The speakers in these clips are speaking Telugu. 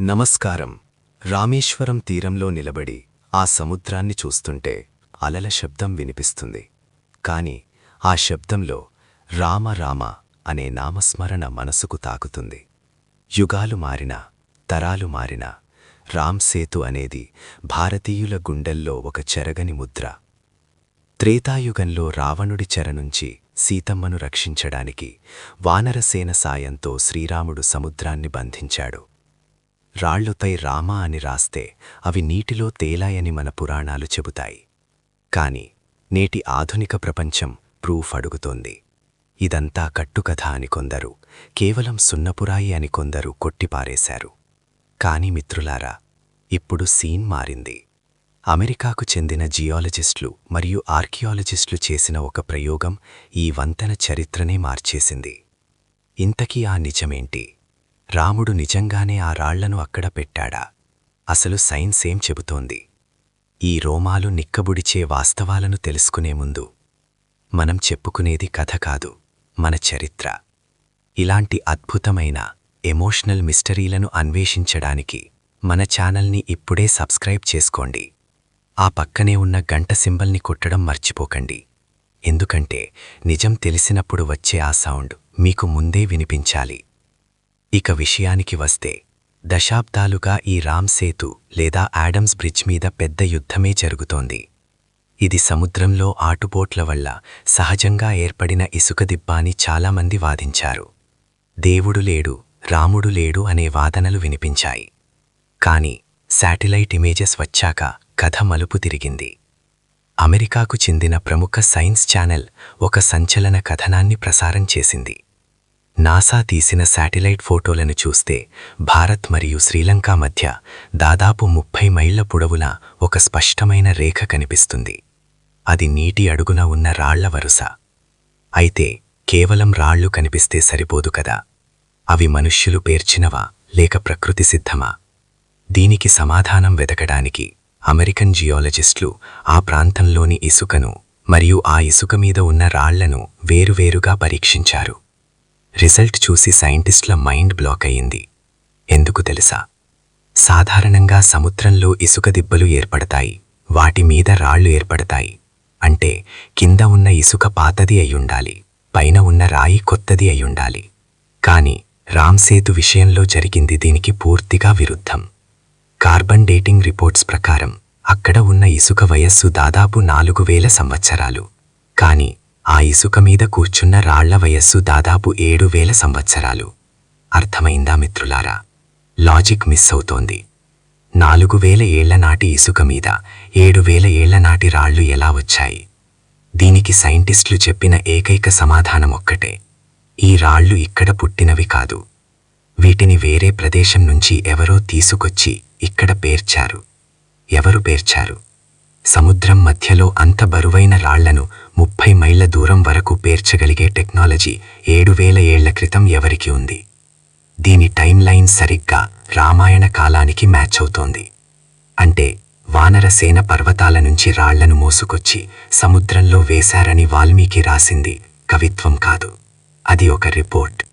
నమస్కారం. రామేశ్వరం తీరంలో నిలబడి ఆ సముద్రాన్ని చూస్తుంటే అలల శబ్దం వినిపిస్తుంది. కాని ఆ శబ్దంలో రామ రామ అనే నామస్మరణ మనసుకు తాకుతుంది. యుగాలు మారినా తరాలు మారినా రామ్సేతు అనేది భారతీయుల గుండెల్లో ఒక చెరగని ముద్ర. త్రేతాయుగంలో రావణుడి చెరనుంచి సీతమ్మను రక్షించడానికి వానరసేన సాయంతో శ్రీరాముడు సముద్రాన్ని బంధించాడు. రాళ్ళుపై రామ అని రాస్తే అవి నీటిలో తేలాయని మన పురాణాలు చెబుతాయి. కాని నేటి ఆధునిక ప్రపంచం ప్రూఫ్ అడుగుతోంది. ఇదంతా కట్టుకథ అని కొందరు కేవలం సున్నపురాయి అని కొందరు కొట్టిపారేశారు. కాని మిత్రులారా ఇప్పుడు సీన్ మారింది. అమెరికాకు చెందిన జియాలజిస్టులు మరియు ఆర్కియాలజిస్టులు చేసిన ఒక ప్రయోగం ఈ వంతెన చరిత్రనే మార్చేసింది. ఇంతకీ ఆ నిజమేంటి? రాముడు నిజంగానే ఆ రాళ్ళను అక్కడ పెట్టాడా? అసలు సైన్స్ ఏం చెబుతోంది? ఈ రోమాలు నిక్కబుడిచే వాస్తవాలను తెలుసుకునే ముందు మనం చెప్పుకునేది కథ కాదు మన చరిత్ర. ఇలాంటి అద్భుతమైన ఎమోషనల్ మిస్టరీలను అన్వేషించడానికి మన ఛానల్ని ఇప్పుడే సబ్స్క్రైబ్ చేసుకోండి. ఆ పక్కనే ఉన్న గంట సింబల్ని కొట్టడం మర్చిపోకండి. ఎందుకంటే నిజం తెలిసినప్పుడు వచ్చే ఆ సౌండ్ మీకు ముందే వినిపించాలి. ఇక విషయానికి వస్తే దశాబ్దాలుగా ఈ రామ్ సేతు లేదా యాడమ్స్ బ్రిడ్జ్ మీద పెద్ద యుద్ధమే జరుగుతోంది. ఇది సముద్రంలో ఆటుపోట్ల వల్ల సహజంగా ఏర్పడిన ఇసుక దిబ్బ అని చాలామంది వాదించారు. దేవుడు లేడు రాముడు లేడు అనే వాదనలు వినిపించాయి. కాని శాటిలైట్ ఇమేజెస్ వచ్చాక కథ మలుపు తిరిగింది. అమెరికాకు చెందిన ప్రముఖ సైన్స్ ఛానల్ ఒక సంచలన కథనాన్ని ప్రసారం చేసింది. నాసా తీసిన శాటిలైట్ ఫోటోలను చూస్తే భారత్ మరియు శ్రీలంక మధ్య దాదాపు ముప్పై మైళ్ళ పొడవున ఒక స్పష్టమైన రేఖ కనిపిస్తుంది. అది నీటి అడుగున ఉన్న రాళ్ళ వరుస. అయితే కేవలం రాళ్ళు కనిపిస్తే సరిపోదు కదా. అవి మనుష్యులు పేర్చినవా లేక ప్రకృతి సిద్ధమా? దీనికి సమాధానం వెతకడానికి అమెరికన్ జియాలజిస్టులు ఆ ప్రాంతంలోని ఇసుకను మరియు ఆ ఇసుక మీద ఉన్న రాళ్ళను వేరువేరుగా పరీక్షించారు. రిజల్ట్ చూసి సైంటిస్టుల మైండ్ బ్లాక్ అయింది ఎందుకు తెలుసా? సాధారణంగా సముద్రంలో ఇసుక దిబ్బలు ఏర్పడతాయి. వాటి మీద రాళ్ళు ఏర్పడతాయి. అంటే కింద ఉన్న ఇసుక పాతది అయ్యుండాలి పైన ఉన్న రాయి కొత్తది అయ్యుండాలి కాని రామ్సేతు విషయంలో జరిగింది దీనికి పూర్తిగా విరుద్ధం. కార్బన్ డేటింగ్ రిపోర్ట్స్ ప్రకారం అక్కడ ఉన్న ఇసుక వయస్సు దాదాపు నాలుగు వేల సంవత్సరాలు. కాని ఆ ఇసుక మీద కూర్చున్న రాళ్ళ వయస్సు దాదాపు ఏడు వేల సంవత్సరాలు. అర్థమైందా మిత్రులారా? లాజిక్ మిస్ అవుతోంది. నాలుగు వేల ఏళ్ళ నాటి ఇసుక మీద ఏడు వేల ఏళ్ళ నాటి రాళ్ళు ఎలా వచ్చాయి? దీనికి సైంటిస్టులు చెప్పిన ఏకైక సమాధానం ఒక్కటే. ఈ రాళ్ళు ఇక్కడ పుట్టినవి కాదు. వీటిని వేరే ప్రదేశం నుంచి ఎవరో తీసుకొచ్చి ఇక్కడ పేర్చారు. ఎవరు పేర్చారు? సముద్రం మధ్యలో అంత బరువైన రాళ్ళను ముప్పై మైళ్ళ దూరం వరకు పేర్చగలిగే టెక్నాలజీ ఏడు వేల ఏళ్ళ క్రితం ఎవరికి ఉంది? దీని టైం లైన్ సరిగ్గా రామాయణ కాలానికి మ్యాచ్ అవుతోంది. అంటే వానరసేన పర్వతాల నుంచి రాళ్ళను మోసుకొచ్చి సముద్రంలో వేశారని వాల్మీకి రాసింది కవిత్వం కాదు. అది ఒక రిపోర్ట్.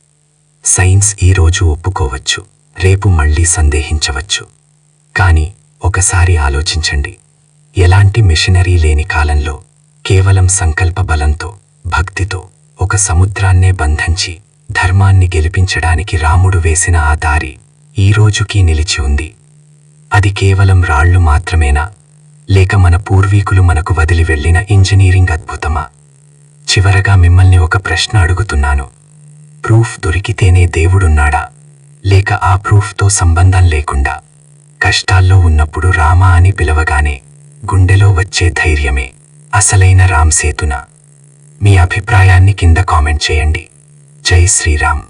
సైన్స్ ఈరోజు ఒప్పుకోవచ్చు. రేపు మళ్ళీ సందేహించవచ్చు. కానీ ఒకసారి ఆలోచించండి. ఎలాంటి మిషనరీ లేని కాలంలో కేవలం సంకల్ప బలంతో భక్తితో ఒక సముద్రాన్నే బంధించి ధర్మాన్ని గెలిపించడానికి రాముడు వేసిన ఆ దారి ఈ రోజుకీ నిలిచి ఉంది. అది కేవలం రాళ్ళు మాత్రమేనా? లేక మన పూర్వీకులు మనకు వదిలి వెళ్ళిన ఇంజనీరింగ్ అద్భుతమా? చివరగా మిమ్మల్ని ఒక ప్రశ్న అడుగుతున్నాను. ప్రూఫ్ దొరికితేనే దేవుడున్నాడా? లేక ఆ ప్రూఫ్తో సంబంధం లేకుండా కష్టాల్లో ఉన్నప్పుడు రామా అని పిలవగానే గుండెలో వచ్చే ధైర్యమే అసలైన రామ్ సేతున. మీ అభిప్రాయాన్ని కింద కామెంట్ చేయండి. జై శ్రీరామ్.